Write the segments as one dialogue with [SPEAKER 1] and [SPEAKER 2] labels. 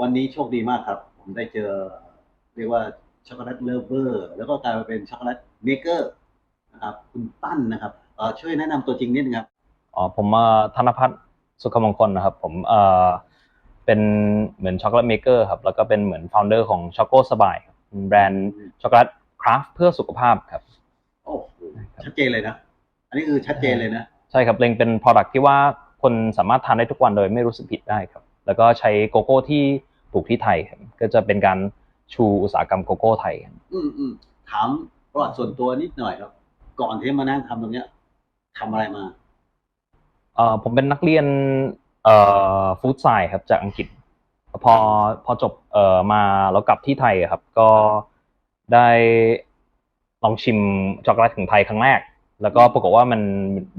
[SPEAKER 1] วันนี้โชคดีมากครับ ผมได้เจอเรียกว่าช็อกโกแลตเลฟเวอร์แล้วก็กลายมาเป็นช็อกโกแลตเมเกอร์นะครับคุณตั้นนะครับเอ่อช่วยแนะนำตัวจริงนิดนึงครับ
[SPEAKER 2] อ๋อผมเอ่อธนพัฒน์สุขมงคลนะครับ ผมเอ่อเป็นเหมือนช็อกโกแลตเมเกอร์ครับแล้วก็เป็นเหมือนฟ o u เดอร์ของช็อกโกสบายครับเป็นแบรนด์ช็อกโกแลตคราฟเพื่อสุขภาพครับ
[SPEAKER 1] โอ้โหชัดเจนเลยนะ อันนี้คือชัดเจนเลยนะ
[SPEAKER 2] ใช่ครับเล็งเป็น Product ที่ว่าคนสามารถทานได้ทุกวันโดยไม่รู้สึกผิดได้ครับ แล้วก็ใช้โกโก้ที่ปลูกที่ไทยครับก็จะเป็นการชูอุตสาหกรรมโกโก้ไทยครับ
[SPEAKER 1] อืมอืมถามประวัติส่วนตัวนิดหน่อยครับ ก่อนที่มานั่งทำตรงเนี้ยทำอะไรมา
[SPEAKER 2] เอ่อผมเป็นนักเรียนเอ่อฟู้ดไซน์ครับจากอังกฤษ พอพอจบเอ่อมาแล้วกลับที่ไทยครับ ก็ได้ลองชิมช็อกโกแลตของไทยครั้งแรก แล้วก็ปรากฏว่ามัน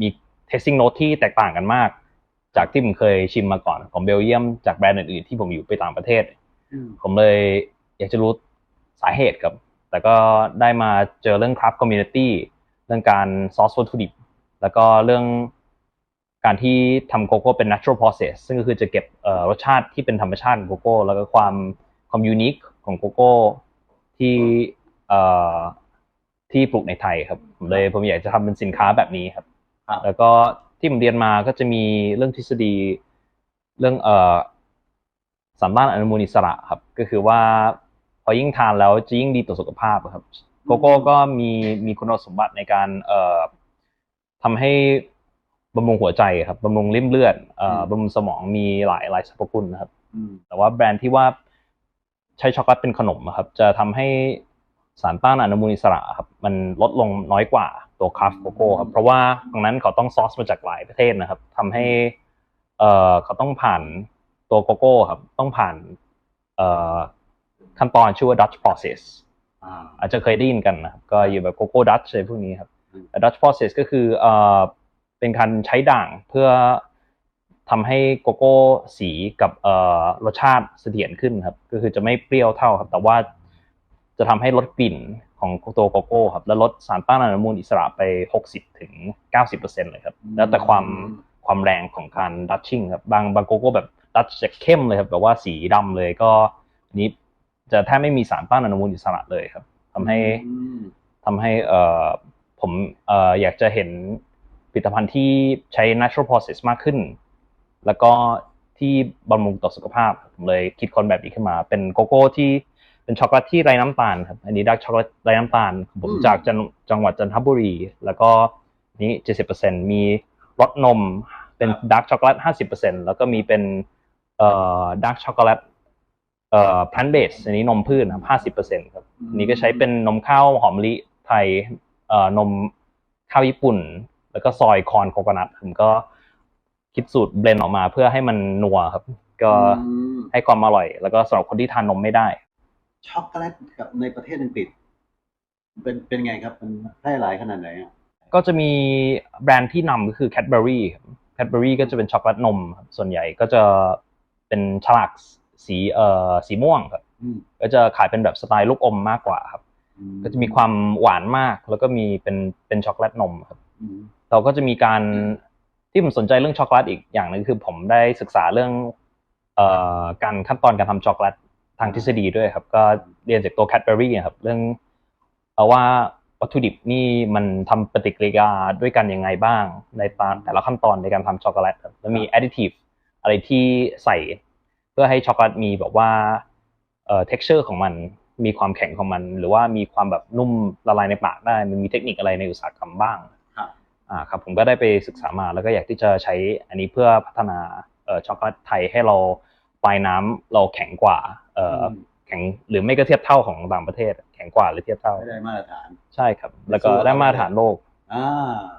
[SPEAKER 2] มี tasting note ที่แตกต่างกันมาก จากที่ผมเคยชิมมาก่อนของเบลเยียมจากแบรนด์อื่นๆที่ผมอยู่ไปต่างประเทศ
[SPEAKER 1] อืม
[SPEAKER 2] ผมเลยอยากจะรู้สาเหตุครับ แต่ก็ได้มาเจอเรื่อง craft community เรื่องการ source วัตถุดิบ แล้วก็เรื่องการที่ทำโกโก้เป็น natural process ซึ่งก็คือจะเก็บเอ่อรสชาติที่เป็นธรรมชาติของโกโก้ แล้วก็ความความยูนิคของโกโก้ที่เอ่อที่ปลูกในไทยครับผมเลยผมอยากจะทำเป็นสินค้าแบบนี้ครับ
[SPEAKER 1] ครับ
[SPEAKER 2] แล้วก็ ที่ผมเรียนมาก็จะมีเรื่องทฤษฎีเรื่องเอ่อสารต้านอนุมูลอิสระครับ ก็คือว่าพอยิ่งทานแล้วจะยิ่งดีต่อสุขภาพอะครับ โกโก้ก็มีมีคุณสมบัติในการเอ่อทำให้บำรุงหัวใจครับบำรุงริ่มเลือดเอ่อบำรุงสมองมีหลายหลายสรรพคุณนะครับ
[SPEAKER 1] อืม
[SPEAKER 2] แต่ว่าแบรนด์ที่ว่าใช้ช็อกโกแลตเป็นขนมอะครับ จะทำให้ สารต้านอนุมูลอิสระครับมันลดลงน้อยกว่าตัวคราฟโกโก้ครับเพราะว่าตรงนั้นเขาต้องซอสมาจากหลายประเทศนะครับทำให้เอ่อเขาต้องผ่านตัวโกโก้ครับต้องผ่านเอ่อขั้นตอนชื่อว่า Dutch process
[SPEAKER 1] อ่า
[SPEAKER 2] อาจจะเคยได้ยินกันนะครับก็อยู่แบบโกโก้ดัตช์อะไรพวกนี้ครับ
[SPEAKER 1] อืม
[SPEAKER 2] แต่ Dutch process ก็คือเอ่อเป็นการใช้ด่างเพื่อทำให้โกโก้สีกับเอ่อรสชาติเสถียรขึ้นครับก็คือจะไม่เปรี้ยวเท่าครับ แต่ว่า จะทำให้ลดกลิ่นของตัวโกโก้ครับ และลดสารต้านอนุมูลอิสระไป 60ถึง90%เลยครับ แล้วแต่ความความแรงของการดัตชิ่งครับ บางบางโกโก้แบบดัตช์จะเข้มเลยครับ แบบว่าสีดำเลยก็อันนี้จะแทบไม่มีสารต้านอนุมูลอิสระเลยครับทำให้
[SPEAKER 1] อืม
[SPEAKER 2] ทำให้เอ่อผมเอ่ออยากจะเห็นผลิตภัณฑ์ที่ใช้ natural process มากขึ้น แล้วก็ที่บำรุงต่อสุขภาพ ผมเลยคิดคนแบบนี้ขึ้นมา เป็นโกโก้ที่ เป็นช็อกโกแลตที่ไร้น้ำตาลครับอันนี้ดักช็อกโกแลตไร้น้ำตาลผม
[SPEAKER 1] อืม
[SPEAKER 2] จากจังจังหวัดจันทบุรี แล้วก็นี้70%มีรสนมเป็นดาร์กช็อกโกแลต50%แล้วก็มีเป็นเอ่อดาร์กช็อกโกแลตเอ่อ plant based อันนี้นมพืชนะครับ50%ครับอันนี้ก็ใช้เป็นนมข้าวหอมมะลิไทยเอ่อนมข้าวญี่ปุ่น แล้วก็ซอยคอนโคโคนัทผมก็คิดสูตรเบลนด์ออกมาเพื่อให้มันนัวครับ ก็
[SPEAKER 1] อืม
[SPEAKER 2] ให้ความอร่อย แล้วก็สำหรับคนที่ทานนมไม่ได้
[SPEAKER 1] ช็อกโกแลตกับในประเทศอังกฤษ เป็นเป็นไงครับ มันแพร่หลายขนาดไหนอะ
[SPEAKER 2] ก็จะมีแบรนด์ที่นำก็คือ Cadbury ครับ Cadbury ก็จะเป็นช็อกโกแลตนมครับส่วนใหญ่ก็จะเป็นฉลากสีเอ่อสีม่วงครับ
[SPEAKER 1] อืม
[SPEAKER 2] ก็จะขายเป็นแบบสไตล์ลูกอมมากกว่าครับ
[SPEAKER 1] อื
[SPEAKER 2] ก็จะมีความหวานมาก แล้วก็มีเป็นเป็นช็อกโกแลตนมครับ
[SPEAKER 1] อืม
[SPEAKER 2] เราก็จะมีการที่ผมสนใจเรื่องช็อกโกแลตอีกอย่างหนึ่งคือผมได้ศึกษาเรื่องเอ่อการขั้นตอนการทำช็อกโกแลต ทางทฤษฎีด้วยครับ ก็เรียนจากตัว Cadbury อะครับ เรื่องเอาว่าวัตถุดิบนี่มันทำปฏิกิริยาด้วยกันยังไงบ้าง ในตาแต่ละขั้นตอนในการทำช็อกโกแลตครับแล้วมี additive อะไรที่ใส่ เพื่อให้ช็อกโกแลตมีแบบว่าเอ่อ texture ของมันมีความแข็งของมัน หรือว่ามีความแบบนุ่มละลายในปากได้ มันมีเทคนิคอะไรในอุตสาหกรรมบ้าง
[SPEAKER 1] ครับ
[SPEAKER 2] อ่าครับผมก็ได้ไปศึกษามาแล้วก็อยากที่จะใช้อันนี้เพื่อพัฒนาเอ่อช็อกโกแลตไทยให้เราปลายน้ำเราแข็งกว่าเอ่ออ
[SPEAKER 1] ม
[SPEAKER 2] แข็งหรือไม่ก็เทียบเท่าของต่างประเทศ แข็งกว่าหรือเทียบเท่า
[SPEAKER 1] ไม่ได้มาตรฐาน
[SPEAKER 2] ใช่ครับ แล้วก็
[SPEAKER 1] สู้กับ
[SPEAKER 2] ได้มาตรฐานโลก
[SPEAKER 1] อ่า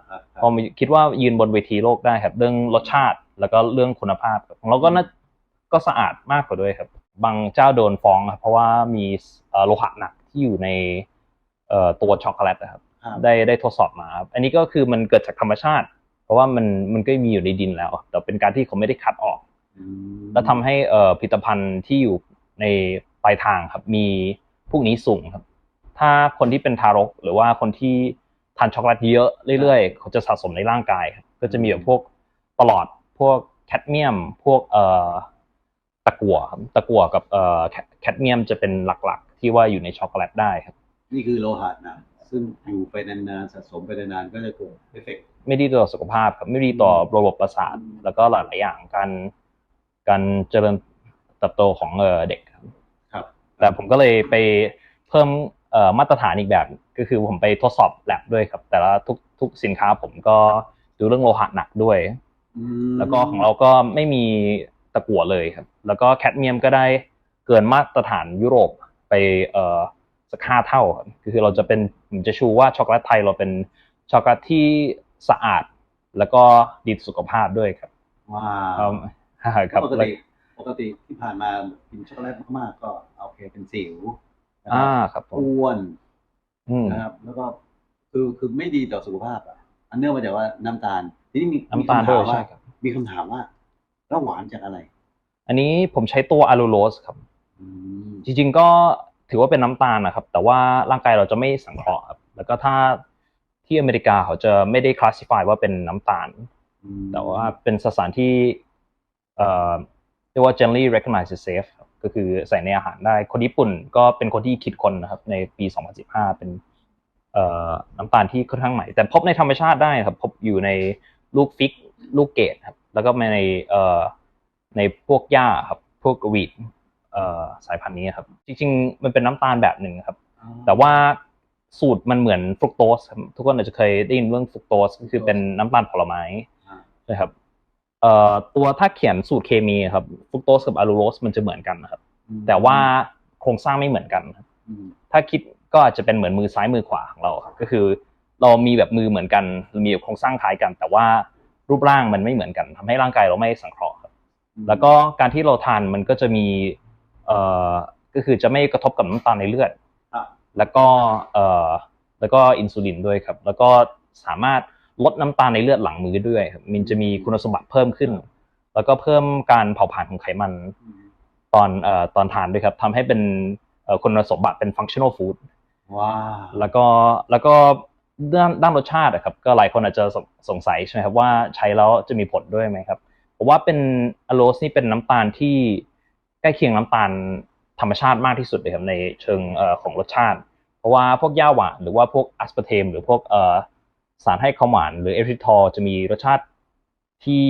[SPEAKER 1] ครับครับ
[SPEAKER 2] พอมีคิดว่ายืนบนเวทีโลกได้ครับ เรื่องรสชาติแล้วก็เรื่องคุณภาพครับของเราก็น่าก็สะอาดมากกว่าด้วยครับ บางเจ้าโดนฟ้องครับเพราะว่ามีเอ่อโลหะหนักที่อยู่ในเอ่อตัวช็อกโกแลตนะครับ
[SPEAKER 1] ครับ
[SPEAKER 2] ได้ได้ทดสอบมาครับอันนี้ก็คือมันเกิดจากธรรมชาติ เพราะว่ามันมันก็มีอยู่ในดินแล้ว แต่เป็นการที่เขาไม่ได้คัดออก
[SPEAKER 1] อืม
[SPEAKER 2] แล้วทำให้เอ่อผลิตภัณฑ์ที่อยู่ ในปลายทางครับมีพวกนี้สูงครับ ถ้าคนที่เป็นทารก หรือว่าคนที่ทานช็อกโกแลตเยอะเรื่อยๆ เขาจะสะสมในร่างกายครับก็จะมีแบบพวกปลอดพวกแคดเมียม พวกเอ่อตะกั่วครับตะกั่วกับเอ่อแคแคดเมียมจะเป็นหลักๆ ที่ว่าอยู่ในช็อกโกแลตได้ครับ
[SPEAKER 1] นี่คือโลหะหนะซึ่งอยู่ไปนานๆสะสมไปนานๆก็จะเกิดเอฟเฟกต์
[SPEAKER 2] ไม่ดีต่อสุขภาพครับไม่ดีต่อระบบประสาท แล้วก็หลายๆอย่างการการเจริญ เติบโตของเอ่อเด็กครับ
[SPEAKER 1] ครับ
[SPEAKER 2] แต่ผมก็เลยไปเพิ่มเอ่อมาตรฐานอีกแบบ ก็คือผมไปทดสอบแลบด้วยครับ แต่ละทุกทุกสินค้าผมก็ดูเรื่องโลหะหนักด้วย
[SPEAKER 1] อืม
[SPEAKER 2] แล้วก็ของเราก็ไม่มีตะกั่วเลยครับ แล้วก็แคดเมียมก็ได้เกินมาตรฐานยุโรปไปเอ่อสักห้าเท่าครับคือเราจะเป็นผมจะชูว่าช็อกโกแลตไทยเราเป็นช็อกโกแลตที่สะอาด แล้วก็ดีต่อสุขภาพด้วยครับ
[SPEAKER 1] ว้า
[SPEAKER 2] เอา
[SPEAKER 1] ว
[SPEAKER 2] ครับ
[SPEAKER 1] ปกติ ปกติที่ผ่านมากินช็อกโกแลตมากๆก็โอเคเป็นสิวนะค
[SPEAKER 2] อ่า
[SPEAKER 1] รับ
[SPEAKER 2] ครับผม
[SPEAKER 1] อ้วน
[SPEAKER 2] อืม
[SPEAKER 1] นะครับ แล้วก็คือคือไม่ดีต่อสุขภาพอะ อันเนื่องมาจากว่าน้ำตาลทีนี้มี
[SPEAKER 2] น้ำตาลด้วย
[SPEAKER 1] มีคำถม
[SPEAKER 2] ใช่ครับ
[SPEAKER 1] มีคำถามว่า แล้วหวานจากอะไร
[SPEAKER 2] อันนี้ผมใช้ตัวอะลูโลสครับ
[SPEAKER 1] อืม
[SPEAKER 2] จริงๆก็ถือว่าเป็นน้ำตาลนะครับ แต่ว่าร่างกายเราจะไม่สังเคราะห์ครับแล้วก็ถ้าที่อเมริกาเขาจะไม่ได้คลาสสิฟายว่าเป็นน้ำตาล
[SPEAKER 1] อืม
[SPEAKER 2] แต่ว่าเป็นสสารที่เอ่อ เรียกว่า generally recognized as safe ครับก็คือใส่ในอาหารได้ คนญี่ปุ่นก็เป็นคนที่คิดคนนะครับ ในปี 2015 เป็นเอ่อน้ำตาลที่ค่อนข้างใหม่ แต่พบในธรรมชาติได้ครับ พบอยู่ในลูกฟิก ลูกเกดครับ แล้วก็ในเอ่อในพวกหญ้าครับ พวกวีดเอ่อสายพันธุ์นี้ครับ จริงๆ มันเป็นน้ำตาลแบบหนึ่งครับ
[SPEAKER 1] อ๋อ
[SPEAKER 2] แต่ว่าสูตรมันเหมือนฟรุกโตสครับทุกคนอาจจะเคยได้ยินเรื่องฟรุกโตสก็คือเป็นน้ำตาลผลไม้
[SPEAKER 1] อ่า
[SPEAKER 2] นะครับ เอ่อตัวถ้าเขียนสูตรเคมีครับฟรุกโตสกับอะลูโรสมันจะเหมือนกันนะครับ
[SPEAKER 1] อืม
[SPEAKER 2] แต่ว่าโครงสร้างไม่เหมือนกันครับ
[SPEAKER 1] อืม
[SPEAKER 2] ถ้าคิดก็อาจจะเป็นเหมือนมือซ้ายมือขวาของเราครับก็คือเรามีแบบมือเหมือนกันมีโครงสร้างคล้ายกัน แต่ว่ารูปร่างมันไม่เหมือนกันทำให้ร่างกายเราไม่สังเคราะห์ครับ แล้วก็การที่เราทานมันก็จะมีเอ่อก็คือจะไม่กระทบกับน้ำตาลในเลือด
[SPEAKER 1] ครับ
[SPEAKER 2] แล้วก็เอ่อแล้วก็อินซูลินด้วยครับ แล้วก็สามารถ ลดน้ำตาลในเลือดหลังมือด้วยครับมันจะมีคุณสมบัติเพิ่มขึ้น แล้วก็เพิ่มการเผาผลาญของไขมัน
[SPEAKER 1] อืม
[SPEAKER 2] ตอนเอ่อตอนทานด้วยครับทำให้เป็นเอ่อคุณสมบัติเป็น functional food
[SPEAKER 1] ว้าว
[SPEAKER 2] แล้วก็แล้วก็ด้านด้านรสชาติอะครับ ก็หลายคนอาจจะสงสงสัยใช่ไหมครับว่าใช้แล้วจะมีผลด้วยไหมครับผมว่าเป็นอะโลสนี่เป็นน้ำตาลที่ใกล้เคียงน้ำตาลธรรมชาติมากที่สุดเลยครับในเชิงเอ่อของรสชาติ เพราะว่าพวกย่าหวานหรือว่าพวกอัสปาร์เทมหรือพวกเอ่อ สารให้ความหวานหรือเอริทอลจะมีรสชาติที่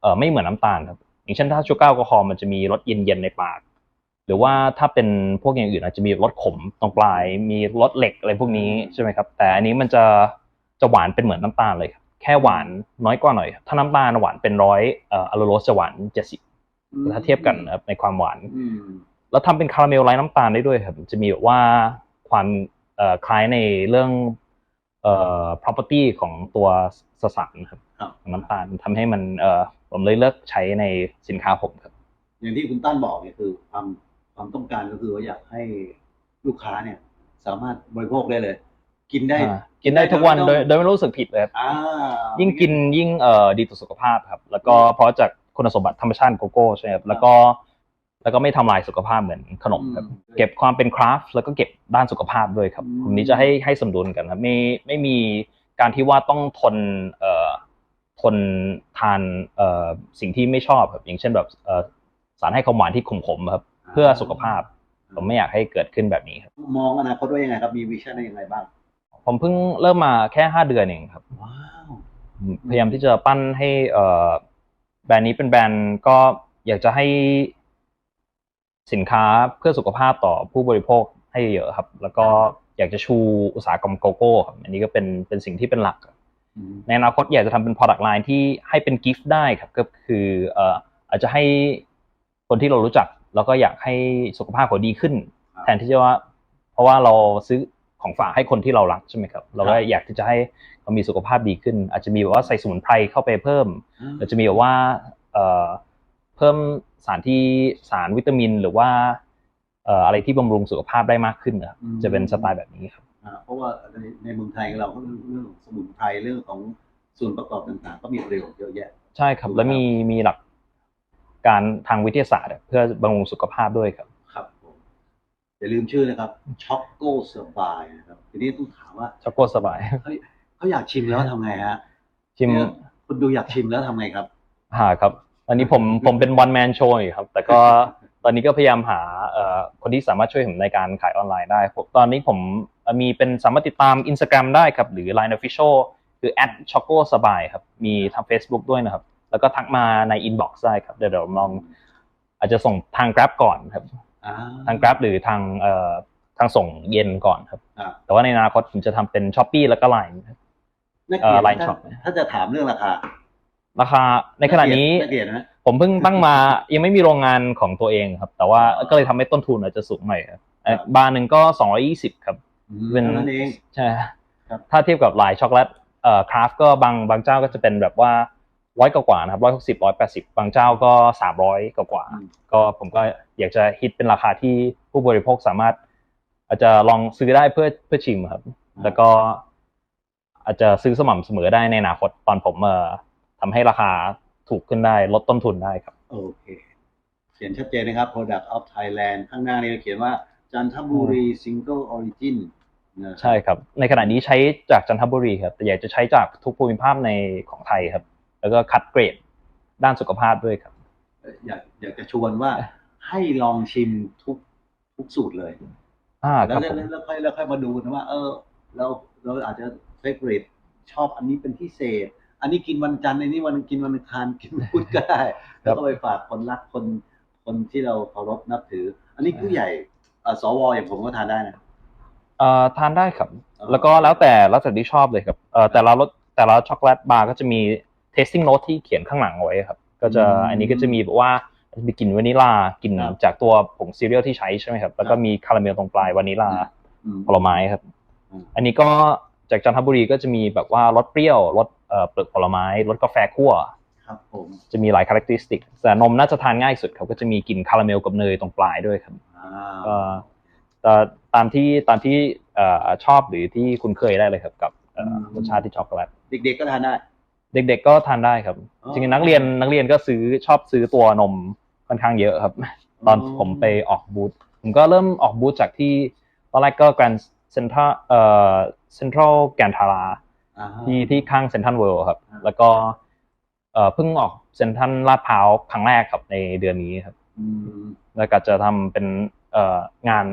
[SPEAKER 2] เอ่อไม่เหมือนน้ำตาลครับอย่างเช่นถ้าชูการ์แอลกอฮอล์มันจะมีรสเย็นๆในปาก หรือว่าถ้าเป็นพวกอย่างอื่นอาจจะมีรสขมตรงปลาย มีรสเหล็กอะไรพวกนี้ใช่ไหมครับ แต่อันนี้มันจะจะหวานเป็นเหมือนน้ำตาลเลยครับแค่หวานน้อยกว่าหน่อยครับถ้าน้ำตาลหวานเป็นร้อยเอ่ออะโลโรสจะหวานเจ็ดสิบถ้าเทียบกันนะครับในความหวาน
[SPEAKER 1] อืม
[SPEAKER 2] แล้วทำเป็นคาราเมลไร้น้ำตาลได้ด้วยครับ จะมีแบบว่าความเอ่อคล้ายในเรื่อง เอ่อ property ของตัวสสารครับ
[SPEAKER 1] ครับ
[SPEAKER 2] ของน้ำตาลทำให้มันเอ่อผมเลยเลือกใช้ในสินค้าผมครับ
[SPEAKER 1] อย่างที่คุณตั้นบอกเนี่ยคือความความต้องการก็คือว่าอยากให้ลูกค้าเนี่ย สามารถบริโภคได้เลย กินได้
[SPEAKER 2] อ่ากินได้ทุกวัน
[SPEAKER 1] ไม่
[SPEAKER 2] โด
[SPEAKER 1] ต้อง
[SPEAKER 2] ยโดยไม่รู้สึกผิดเลยครับ
[SPEAKER 1] อ่า
[SPEAKER 2] ยิ่งกินยิ่งเอ่อดีต่อสุขภาพครับ แล้วก็เพราะจากคุณสมบัติธรรมชาติโกโก้ใช่ไหมครับแล้วก็ แล้วก็ไม่ทำลายสุขภาพเหมือนขนมครับเก็บความเป็นคราฟต์แล้วก็เก็บด้านสุขภาพด้วยครับ
[SPEAKER 1] อืม
[SPEAKER 2] ผมนี้จะให้ให้สมดุลกันครับไม่ไม่มีการที่ว่าต้องทนเอ่อทนทานเอ่อสิ่งที่ไม่ชอบครับอย่างเช่นแบบเอ่อสารให้ความหวานที่ขมๆครับ เพื่อสุขภาพ ผมไม่อยากให้เกิดขึ้นแบบนี้ครับ
[SPEAKER 1] มองอนาคตว่ายังไงครับมีวิชั่นยังไงบ้าง
[SPEAKER 2] ผมเพิ่งเริ่มมาแค่ห้าเดือนเองครับ
[SPEAKER 1] ว้าว
[SPEAKER 2] พยายามที่จะปั้นให้เอ่อแบรนด์นี้เป็นแบรนด์ก็อยากจะให้ สินค้าเพื่อสุขภาพต่อผู้บริโภคให้เยอะครับ แล้วก็อยากจะชูอุตสาหกรรมโกโก้ครับอันนี้ก็เป็นเป็นสิ่งที่เป็นหลักครับ
[SPEAKER 1] อืม
[SPEAKER 2] ในอนาคตอยากจะทำเป็น product line ที่ให้เป็นกิฟต์ได้ครับก็คือเอ่ออาจจะให้คนที่เรารู้จัก แล้วก็อยากให้สุขภาพเขาดีขึ้น
[SPEAKER 1] ครับ
[SPEAKER 2] แทนที่จะว่า เพราะว่าเราซื้อของฝากให้คนที่เรารักใช่ไหมครับ เราก็อยากที่จะให้เขามีสุขภาพดีขึ้น อาจจะมีแบบว่าใส่สมุนไพรเข้าไปเพิ่มหรือจะมีแบบว่าเอ่อเพิ่ม สารที่สารวิตามิน หรือว่าเอ่ออะไรที่บำรุงสุขภาพได้มากขึ้นนะครับ
[SPEAKER 1] อืม
[SPEAKER 2] จะเป็นสไตล์แบบนี้ครับ
[SPEAKER 1] อ่าเพราะว่าในในเมืองไทยเราก็เรื่องเรื่องของสมุนไพรเรื่องของส่วนประกอบต่างๆ ก็มีประโยชน์เยอะแยะ
[SPEAKER 2] ใช่ครับ
[SPEAKER 1] ถูก
[SPEAKER 2] แล้วมีมีหลักการทางวิทยาศาสตร์ เพื่อบำรุงสุขภาพด้วยครับ
[SPEAKER 1] ครับผมอย่าลืมชื่อนะครับช็อกโกสบายนะครับทีนี้ต้องถามว่า
[SPEAKER 2] ช็อกโกสบาย
[SPEAKER 1] เขาเขาอยากชิมแล้วทำไงฮะ
[SPEAKER 2] ชิม
[SPEAKER 1] เนี่ยคุณดูอยากชิมแล้วทำไงครับ
[SPEAKER 2] หาครับ ตอนนี้ผมผมเป็น one man show อยู่ครับ แต่ก็ตอนนี้ก็พยายามหาเอ่อคนที่สามารถช่วยผมในการขายออนไลน์ได้ผมตอนนี้ผมเอ่อมีเป็นสามารถติดตาม Instagram ได้ครับ หรือ Line Official คือ @choco สบายครับ มีทาง Facebook ด้วยนะครับ แล้วก็ทักมาใน inbox ได้ครับ เดี๋ยวเดี๋ยวลอง อาจจะส่งทาง Grab ก่อนครับ
[SPEAKER 1] อ่า
[SPEAKER 2] ทาง Grab หรือทางเอ่อทางส่งเย็นก่อนครับ
[SPEAKER 1] อ่า
[SPEAKER 2] แต่ว่าในอนาคตผมจะทำเป็น Shopee แล้วก็ Line ครับ
[SPEAKER 1] นัก
[SPEAKER 2] เอ่
[SPEAKER 1] เกีย
[SPEAKER 2] อ
[SPEAKER 1] รติ
[SPEAKER 2] Line
[SPEAKER 1] ถ้า
[SPEAKER 2] Shop
[SPEAKER 1] ถ้าจะถามเรื่องราคา
[SPEAKER 2] ราคาในขณะนี้
[SPEAKER 1] นักเกียรตินะ
[SPEAKER 2] ผมเพิ่งตั้งมา ยังไม่มีโรงงานของตัวเองครับ แต่ว่าก็เลยทำให้ต้นทุนอาจจะสูงหน่อยครับเอ่อ
[SPEAKER 1] ครับ
[SPEAKER 2] บาร์หนึ่งก็220ครับเป็น
[SPEAKER 1] ท่านั้นเอง
[SPEAKER 2] ใช่
[SPEAKER 1] ครับ
[SPEAKER 2] ถ้าเทียบกับหลายช็อกโกแลตเอ่อคราฟก็บางบางเจ้าก็จะเป็นแบบว่าร้อยกว่าๆนะครับร้อยหกสิบร้อยแปดสิบบางเจ้าก็สามร้อยกว่าๆ
[SPEAKER 1] อืม
[SPEAKER 2] ก็ผมก็อยากจะฮิตเป็นราคาที่ผู้บริโภคสามารถ อาจจะลองซื้อได้เพื่อเพื่อชิมครับแล้วก็อาจจะซื้อสม่ำเสมอได้ในอนาคตตอนผมเอ่อ ทำให้ราคาถูกขึ้นได้ลดต้นทุนได้ครับ
[SPEAKER 1] โอเค เขียนชัดเจนนะครับ Product of Thailand ข้างหน้านี้เขียนว่าจันทบุรี Single Origin นะครับ
[SPEAKER 2] ใช่ครับ ในขณะนี้ใช้จากจันทบุรีครับแต่อยากจะใช้จากทุกภูมิภาคในของไทยครับ แล้วก็คัดเกรดด้านสุขภาพด้วยครับ
[SPEAKER 1] อยากอยากจะชวนว่าให้ลองชิมทุกทุกสูตรเลย
[SPEAKER 2] อ่าค
[SPEAKER 1] แล้
[SPEAKER 2] รั
[SPEAKER 1] ว
[SPEAKER 2] บ
[SPEAKER 1] แล้ว
[SPEAKER 2] ผม
[SPEAKER 1] แล้วค่อยแล้วค่อยมาดูนะว่า เออ เราเราอาจจะเฟเวอร์ชอบอันนี้เป็นพิเศษ อันนี้กินวันจันทร์อันนี้วันกินวันอังคารกินวันพุธก็ได้แล้วก็ไปฝากคนรักคนคนที่เราเคารพนับถือ อันนี้ผู้ใหญ่เอ่อสวอย่างผมก็ทานได้นะ
[SPEAKER 2] เอ่อทานได้ครับ
[SPEAKER 1] อ๋อ
[SPEAKER 2] แล้วก็แล้วแต่แล้วแต่ที่ชอบเลยครับเอ่อแต่ละรสแต่ละช็อกโกแลตบาร์ก็จะมี tasting note ที่เขียนข้างหลังเอาไว้ครับ ก็จะอันนี้ก็จะมีแบบว่ามีกลิ่นวานิลากลิ่นจากตัวผงซีเรียลที่ใช้ใช่ไหมครับ แล้วก็มีคาราเมลตรงปลายวานิลา
[SPEAKER 1] อืม
[SPEAKER 2] ผลไม้ครับ
[SPEAKER 1] อืม
[SPEAKER 2] อันนี้ก็จากจันทบุรีก็จะมีแบบว่ารสเปรี้ยวรส เอ่อเปลือกผลไม้รสกาแฟคั่ว
[SPEAKER 1] ครับผม
[SPEAKER 2] จะมีหลายคุณลักษณะแต่นมน่าจะทานง่ายสุดครับก็จะมีกลิ่นคาราเมลกับเนยตรงปลายด้วยครับ
[SPEAKER 1] อ่า
[SPEAKER 2] ก็แต่ตามที่ตามที่เอ่อชอบหรือที่คุณเคยได้เลยครับ กับเอ่อรสชาติที่ช็อกโกแลต
[SPEAKER 1] เด็ก ๆก็ทานได้
[SPEAKER 2] เด็ก ๆ ก็ทานได้ครับ
[SPEAKER 1] อ๋อ
[SPEAKER 2] จริงๆนักเรียนนักเรียนก็ซื้อชอบซื้อตัวนมค่อนข้างเยอะครับ ตอนผมไปออกบูธผมก็เริ่มออกบูธจากที่ตอนแรกก็แกรนด์เซ็นทรัลเอ่อเซ็นทรัลแกนทารา
[SPEAKER 1] อ่า
[SPEAKER 2] ที่ที่ข้างเซ็นทรัลเวิลด์ครับ
[SPEAKER 1] อ่า
[SPEAKER 2] แล้วก็เอ่อเพิ่งออกเซ็นทรัลลาดพร้าวครั้งแรกครับในเดือนนี้ครับ
[SPEAKER 1] อืม
[SPEAKER 2] แล้วก็จะทำเป็นเอ่องาน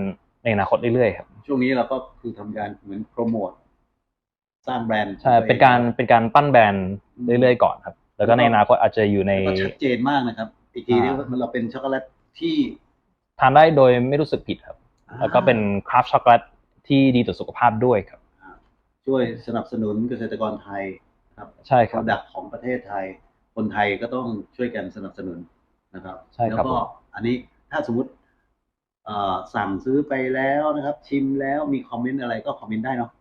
[SPEAKER 2] ในอนาคตเรื่อยๆครับ
[SPEAKER 1] ช่วงนี้เราก็คือทำการเหมือนโปรโมทสร้างแบรนด์
[SPEAKER 2] ใช่เป็นการเป็นการปั้นแบรนด์เรื่อยๆก่อนครับ แล้วก็ในอนาคตอาจจะอยู่ใน
[SPEAKER 1] แล้วก็ชัดเจนมากนะครับอีกทีนี้ว่าเราเป็นช็อกโกแลตที่
[SPEAKER 2] ทานได้โดยไม่รู้สึกผิดครับ แล้วก็เป็นคราฟช็อกโกแลตที่ดีต่อสุขภาพด้วยครับ
[SPEAKER 1] ช่วยสนับสนุนเกษตรกรไทยครับ
[SPEAKER 2] ใช่ค
[SPEAKER 1] โปร
[SPEAKER 2] รับ
[SPEAKER 1] ดักของประเทศไทย คนไทยก็ต้องช่วยกันสนับสนุนนะครับ
[SPEAKER 2] ใช่ครับ
[SPEAKER 1] แล้วก็อันนี้ถ้าสมมติเอ่อสั่งซื้อไปแล้วนะครับ ชิมแล้วมีคอมเมนต์อะไรก็คอมเมนต์ได้เนาะ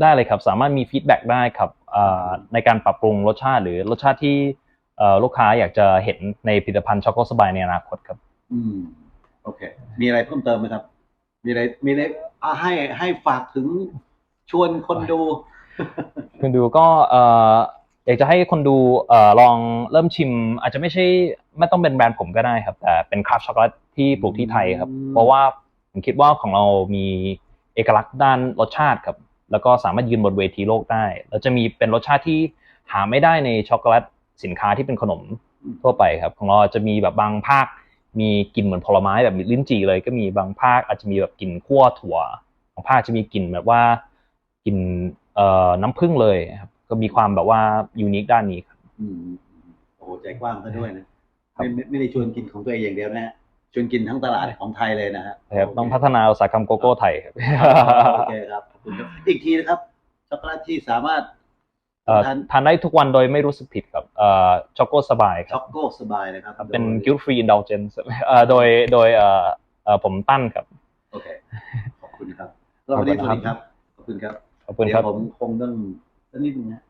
[SPEAKER 2] ได้เลยครับสามารถมีฟีดแบ็กได้ครับเอ่อในการปรับปรุงรสชาติหรือรสชาติที่เอ่อลูกค้าอยากจะเห็นในผลิตภัณฑ์ช็อกโกสบายในอนาคตครับ
[SPEAKER 1] อืมโอเค มีอะไรเพิ่มเติมไหมครับ มีอะไรมีอะไรอะให้ให้ฝากถึง ชวนคนดู
[SPEAKER 2] คุณดูก็เอ่ออยากจะให้คนดูเอ่อลองเริ่มชิม อาจจะไม่ใช่ไม่ต้องเป็นแบรนด์ผมก็ได้ครับ แต่เป็นคราฟช็อกโกแลตที่ปลูกที่ไทยครับ
[SPEAKER 1] อืม
[SPEAKER 2] เพราะว่าผมคิดว่าของเรามีเอกลักษณ์ด้านรสชาติครับ แล้วก็สามารถยืนบนเวทีโลกได้ แล้วจะมีเป็นรสชาติที่หาไม่ได้ในช็อกโกแลตสินค้าที่เป็นขนมทั่วไปครับ ของเราจะมีแบบบางภาค มีกลิ่นเหมือนผลไม้แบบลิ้นจี่เลย ก็มีบางภาคอาจจะมีแบบกลิ่นคั่วถั่ว บางภาคจะมีกลิ่นแบบว่า กลิ่นเอ่อน้ำผึ้งเลยครับ ก็มีความแบบว่ายูนิคด้านนี้ครับ
[SPEAKER 1] อืมโอ้โหใจกว้างซะด้วยนะไม่ไม่ไม่ได้ชวนกินของตัวเองอย่างเดียวนะฮะชวนกินทั้งตลาดของไทยเลยนะฮะ
[SPEAKER 2] นะครับ
[SPEAKER 1] โเค
[SPEAKER 2] ต้องพัฒนาอุตสาหกรรมโกโก้ไทยครับ
[SPEAKER 1] โอเคครับขอบคุณครับอีกทีนะครับช็อกโกแลตที่สามารถ
[SPEAKER 2] เอ่อ
[SPEAKER 1] ทาน
[SPEAKER 2] ทานได้ทุกวันโดยไม่รู้สึกผิดครับเอ่อช็อกโกสบายค
[SPEAKER 1] ช็
[SPEAKER 2] รั
[SPEAKER 1] อบกโก้สบายนะครับ
[SPEAKER 2] ครับ เป็น
[SPEAKER 1] โดย
[SPEAKER 2] guilt free indulgence เอ่อโดยโดยเอ่อเอ่อผมตั้นครับ
[SPEAKER 1] โอเค ขอบคุณครับแล้ววันนี้สวัสดีครับ ขอบคุณครับ
[SPEAKER 2] ขอบคุณครับ
[SPEAKER 1] เดี๋ยวผมคงต้องสักนิดนึงนะ